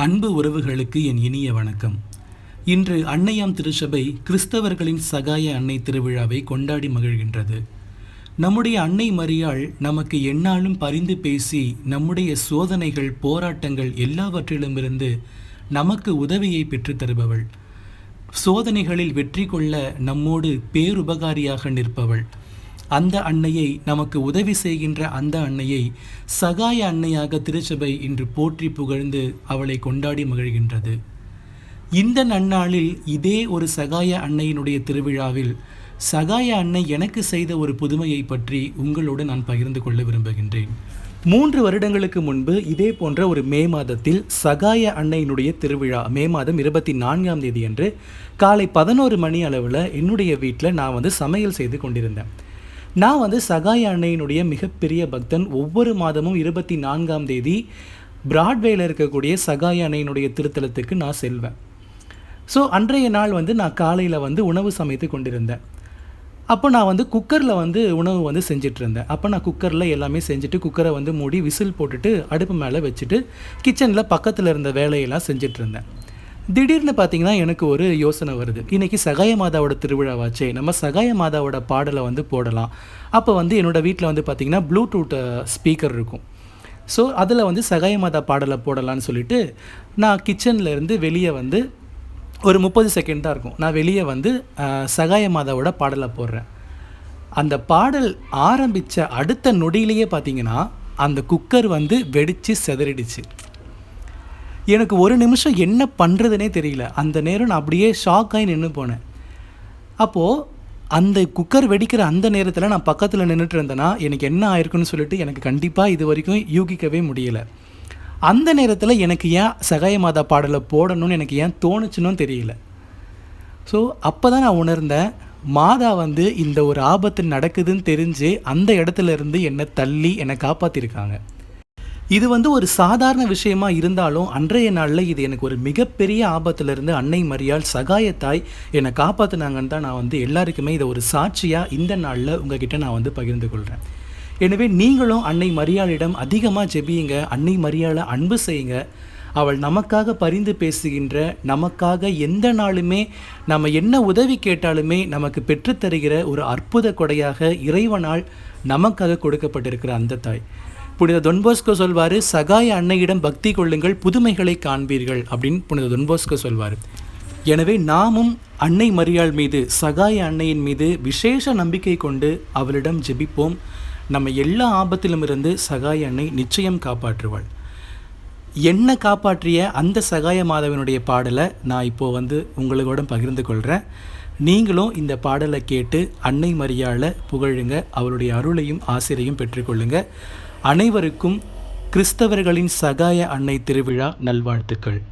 அன்பு உறவுகளுக்கு என் இனிய வணக்கம். இன்று அன்னையாம் திருச்சபை கிறிஸ்தவர்களின் சகாய அன்னை திருவிழாவை கொண்டாடி மகிழ்கின்றது. நம்முடைய அன்னை மரியாள் நமக்கு எந்நாளும் பரிந்து பேசி நம்முடைய சோதனைகள் போராட்டங்கள் எல்லாவற்றிலுமிருந்து நமக்கு உதவியை பெற்றுத் தருபவள். சோதனைகளில் வெற்றி கொள்ள நம்மோடு பேருபகாரியாக நிற்பவள். அந்த அன்னையை நமக்கு உதவி செய்கின்ற அந்த அன்னையை சகாய அன்னையாக திருச்சபை இன்று போற்றி புகழ்ந்து அவளை கொண்டாடி மகிழ்கின்றது. இந்த நன்னாளில் இதே ஒரு சகாய அன்னையினுடைய திருவிழாவில் சகாய அன்னை எனக்கு செய்த ஒரு புதுமையை பற்றி உங்களோடு நான் பகிர்ந்து கொள்ள விரும்புகின்றேன். மூன்று வருடங்களுக்கு முன்பு இதே போன்ற ஒரு மே மாதத்தில் சகாய அன்னையினுடைய திருவிழா மே மாதம் இருபத்தி நான்காம் தேதி அன்று காலை பதினோரு மணி அளவில் என்னுடைய வீட்டில் நான் வந்து சமையல் செய்து கொண்டிருந்தேன். நான் வந்து சகாய அன்னையினுடைய மிகப்பெரிய பக்தன். ஒவ்வொரு மாதமும் இருபத்தி நான்காம் தேதி பிராட்வேல இருக்கக்கூடிய சகாய அன்னையினுடைய திருத்தலத்துக்கு நான் செல்வேன். ஸோ அன்றைய நாள் வந்து நான் காலையில் வந்து உணவு சமைத்து கொண்டிருந்தேன். அப்போ நான் வந்து குக்கரில் வந்து உணவு வந்து செஞ்சுட்டு இருந்தேன் அப்போ நான் குக்கரில் எல்லாமே செஞ்சுட்டு குக்கரை வந்து மூடி விசில் போட்டுட்டு அடுப்பு மேலே வச்சுட்டு கிச்சனில் பக்கத்தில் இருந்த வேலையெல்லாம் செஞ்சுட்டு இருந்தேன் திடீர்னு பார்த்தீங்கன்னா எனக்கு ஒரு யோசனை வருது. இன்றைக்கி சகாய மாதாவோட திருவிழாவாச்சே. நம்ம சகாய மாதாவோட பாடலை வந்து போடலாம். அப்போ வந்து என்னோடய வீட்டில் வந்து பார்த்திங்கன்னா ப்ளூடூத் ஸ்பீக்கர் இருக்கும். ஸோ அதில் வந்து சகாய மாதா பாடலை போடலான்னு சொல்லிட்டு நான் கிச்சனில் இருந்து வெளியே வந்து ஒரு முப்பது செகண்ட் தான் இருக்கும். நான் வெளியே வந்து சகாய மாதாவோட பாடலை போடுறேன். அந்த பாடல் ஆரம்பித்த அடுத்த நொடியிலேயே பார்த்தீங்கன்னா அந்த குக்கர் வந்து வெடித்து சிதறிடுச்சு. எனக்கு ஒரு நிமிஷம் என்ன பண்ணுறதுனே தெரியல. அந்த நேரம் நான் அப்படியே ஷாக் ஆகி நின்று போனேன். அப்போது அந்த குக்கர் வெடிக்கிற அந்த நேரத்தில் நான் பக்கத்தில் நின்றுட்டு இருந்தேன்னா எனக்கு என்ன ஆயிருக்குன்னு சொல்லிட்டு எனக்கு கண்டிப்பாக இது வரைக்கும் யூகிக்கவே முடியல. அந்த நேரத்தில் எனக்கு ஏன் சகாய மாதா பாடலை போடணும்னு எனக்கு ஏன் தோணுச்சுன்னு தெரியல. ஸோ அப்போ தான் நான் உணர்ந்தேன் மாதா வந்து இந்த ஒரு ஆபத்து நடக்குதுன்னு தெரிஞ்சு அந்த இடத்துல இருந்து என்னை தள்ளி என்னை காப்பாற்றிருக்காங்க இது வந்து ஒரு சாதாரண விஷயமா இருந்தாலும் அன்றைய நாளில் இது எனக்கு ஒரு மிகப்பெரிய ஆபத்திலிருந்து அன்னை மரியாள் சகாயத்தாய் என்னை காப்பாற்றினாங்கன்னு தான் நான் வந்து எல்லாருக்குமே இதை ஒரு சாட்சியாக இந்த நாளில் உங்ககிட்ட நான் வந்து பகிர்ந்து கொள்கிறேன் எனவே நீங்களும் அன்னை மரியாளிடம் அதிகமாக ஜெபியுங்க அன்னை மரியாளை அன்பு செய்யுங்க. அவள் நமக்காக பரிந்து பேசுகின்ற நமக்காக எந்த நாளுமே நம்ம என்ன உதவி கேட்டாலுமே நமக்கு பெற்றுத்தருகிற ஒரு அற்புத கொடையாக இறைவனால் நமக்காக கொடுக்கப்பட்டிருக்கிற அந்த தாய். புனித தொன்போஸ்கோ சொல்வார் சகாய அன்னையிடம் பக்தி கொள்ளுங்கள் புதுமைகளை காண்பீர்கள் அப்படின்னு புனித தொன்போஸ்கோ சொல்வார். எனவே நாமும் அன்னை மரியாள் மீது சகாய அன்னையின் மீது விசேஷ நம்பிக்கை கொண்டு அவளிடம் ஜெபிப்போம். நம்ம எல்லா ஆபத்திலும் இருந்து சகாய அன்னை நிச்சயம் காப்பாற்றுவாள். என்னை காப்பாற்றிய அந்த சகாய மாதவனுடைய பாடலை நான் இப்போது வந்து உங்களோட பகிர்ந்து கொள்கிறேன் நீங்களும் இந்த பாடலை கேட்டு அன்னை மரியாளை புகழுங்க அவளுடைய அருளையும் ஆசிரியையும் பெற்றுக்கொள்ளுங்கள் அனைவருக்கும் கிறிஸ்தவர்களின் சகாய அன்னை திருவிழா நல்வாழ்த்துக்கள்.